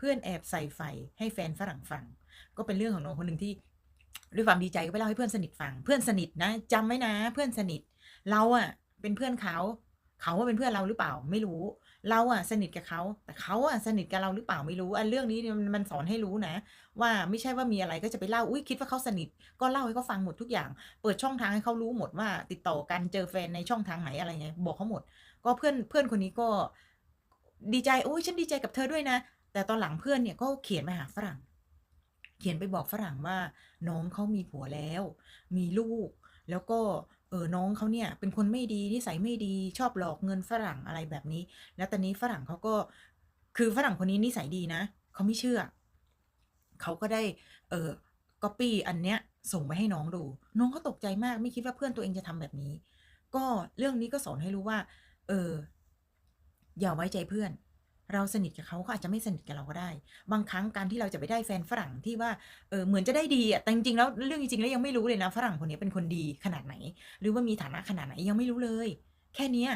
เพื่อนแอบใส่ไฟให้แฟนฝรั่งฟัง ก็เป็นเรื่องของน้องคนหนึ่งที่ด้วยความดีใจก็ไปเล่าให้เพื่อนสนิทฟัง เพื่อนสนิทนะจำไว้นะ เพื่อนสนิท เราอะเป็นเพื่อนเขา เขาว่าเป็นเพื่อนเราหรือเปล่าไม่รู้ เราอะสนิทกับเขา แต่เขาอะสนิทกับเราหรือเปล่าไม่รู้ อันเรื่องนี้มันมันสอนให้รู้นะ ว่าไม่ใช่ว่ามีอะไรก็จะไปเล่า อุ้ยคิดว่าเขาสนิท ก็เล่าให้เขาฟังหมดทุกอย่าง เปิดช่องทางให้เขารู้หมดว่า ติดต่อกันเจอแฟนในช่องทางไหนอะไรไงบอกเขาหมด ก็เพื่อนเพื่อนคนนี้ก็ดีใจโอ้ยฉันดีใจกับเธอด้วยนะ แต่ตอนหลังเพื่อนเนี่ยก็เขียนไปหาฝรั่ง เขียนไปบอกฝรั่งว่า น้องเขามีผัวแล้ว มีลูก แล้วก็เออน้องเขาเนี่ยเป็นคนไม่ดีนิสัยไม่ดีชอบหลอกเงินฝรั่งอะไรแบบนี้ แล้วตอนนี้ฝรั่งเขาก็คือฝรั่งคนนี้นิสัยดีนะเขาไม่เชื่อเขาก็ได้เออก๊อปปี้อันเนี้ยส่งไปให้น้องดู น้องเขาตกใจมากไม่คิดว่าเพื่อนตัวเองจะทำแบบนี้ ก็เรื่องนี้ก็สอนให้รู้ว่า เอออย่าไว้ใจเพื่อน เราสนิทกับเขาเขาอาจจะไม่สนิทกับเราก็ได้ บางครั้งการที่เราจะไปได้แฟนฝรั่งที่ว่าเออเหมือนจะได้ดีอะแต่จริงๆแล้วเรื่องจริงๆแล้วยังไม่รู้เลยนะฝรั่งคนนี้เป็นคนดีขนาดไหน หรือว่ามีฐานะขนาดไหนยังไม่รู้เลย แค่เนี้ย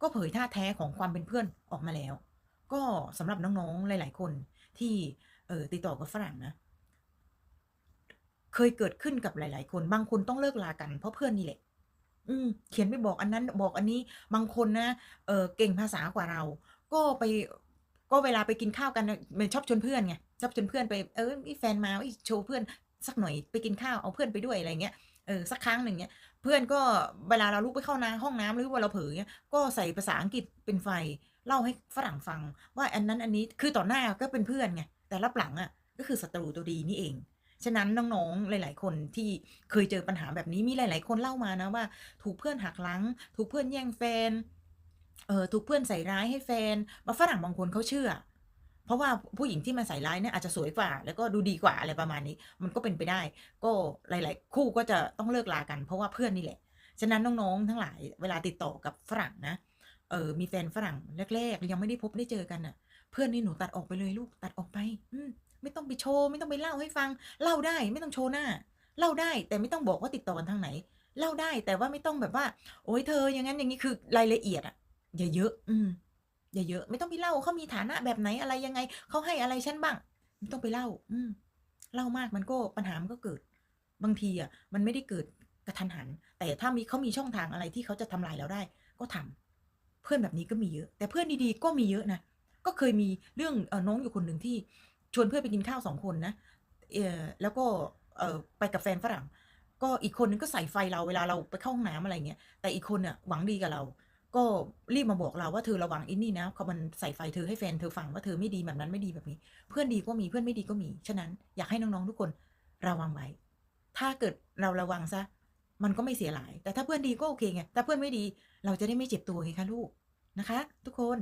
ก็เผยท่าแท้ของความเป็นเพื่อนออกมาแล้ว ก็สำหรับน้องๆหลาย ๆ คนที่เออติดต่อกับฝรั่งนะ เคยเกิดขึ้นกับหลาย ๆ คนบางคนต้องเลิกลากันเพราะเพื่อนนี่แหละอืมเขียนไปบอกอันนั้นบอกอันนี้บางคนนะเออเก่งภาษากว่าเรา ก็ไปก็เวลาไปกินข้าวกันน่ะมันชอบชวนเพื่อนไงชอบชวนเพื่อนไปเออมีแฟนมาอ้ยโชว์เพื่อนสักหน่อยไปกินข้าวเอาเพื่อนไปด้วยอะไรเงี้ยเออสักครั้งหนึ่งเงี้ยเพื่อนก็เวลาเราลุกไปเข้าน้ำห้องน้ำหรือว่าเราเผลอเงี้ยก็ใส่ภาษาอังกฤษเป็นไฟเล่าให้ฝรั่งฟัง ว่าอันนั้นอันนี้คือต่อหน้าก็เป็นเพื่อนไงแต่รับหลังอะก็คือศัตรูตัวดีนี่เอง ฉะนั้นน้องๆหลาย ๆ คนที่เคยเจอปัญหาแบบนี้มีหลาย ๆ คนเล่ามานะว่า ถูกเพื่อนหักหลัง ถูกเพื่อนแย่งแฟน เออถูกเพื่อนใส่ร้ายให้แฟนมาฝรั่งบางคนเขาเชื่อ เพราะว่าผู้หญิงที่มาใส่ร้ายเนี่ยอาจจะสวยกว่า แล้วก็ดูดีกว่าอะไรประมาณนี้ มันก็เป็นไปได้ ก็หลาย ๆ คู่ก็จะต้องเลิกลากัน เพราะว่าเพื่อนนี่แหละ ฉะนั้นน้อง ๆ ทั้งหลายเวลาติดต่อกับฝรั่งนะ เออมีแฟนฝรั่งแรก ๆ ยังไม่ได้พบได้เจอกันน่ะ เพื่อนนี่หนูตัดออกไปเลยลูกตัดออกไป อืมไม่ต้องไปโชว์ไม่ต้องไปเล่าให้ฟัง เล่าได้ไม่ต้องโชว์หน้า เล่าได้แต่ไม่ต้องบอกว่าติดต่อกันทางไหน เล่าได้แต่ว่าไม่ต้องแบบว่า โอ๊ยเธออย่างนั้นอย่างนี้คือรายละเอียดอะ อย่าเยอะ อืมอย่าเยอะ ไม่ต้องไปเล่าเขามีฐานะแบบไหนอะไรยังไงเขาให้อะไรฉันบ้าง ไม่ต้องไปเล่า อืมเล่ามากมันก็ปัญหามันก็เกิด บางทีอะ มันไม่ได้เกิดกระทันหัน แต่ถ้ามีเขามีช่องทางอะไรที่เขาจะทำลายเราได้ ก็ทำเพื่อนแบบนี้ก็มีเยอะ แต่เพื่อนดีๆก็มีเยอะนะก็เคยมีเรื่องเอน้องอยู่คนหนึ่งที่ชวนเพื่อนไปกินข้าวสองคนนะเออแล้วก็เออไปกับแฟนฝรั่ง ก็อีกคนนึงก็ใส่ไฟเราเวลาเราไปเข้าห้องน้ำอะไรเงี้ยแต่อีกคนเนี่ยหวังดีกับเรา ก็รีบมาบอกเราว่าเธอระวังอินี่นะเขามันใส่ไฟเธอให้แฟนเธอฟังว่าเธอไม่ดีแบบนั้นไม่ดีแบบนี้ เพื่อนดีก็มีเพื่อนไม่ดีก็มี ฉะนั้นอยากให้น้องๆทุกคนระวังไว้ ถ้าเกิดเราระวังซะ มันก็ไม่เสียหลาย แต่ถ้าเพื่อนดีก็โอเคไงแต่เพื่อนไม่ดีเราจะได้ไม่เจ็บตัวไงคะลูกนะคะ ทุกคน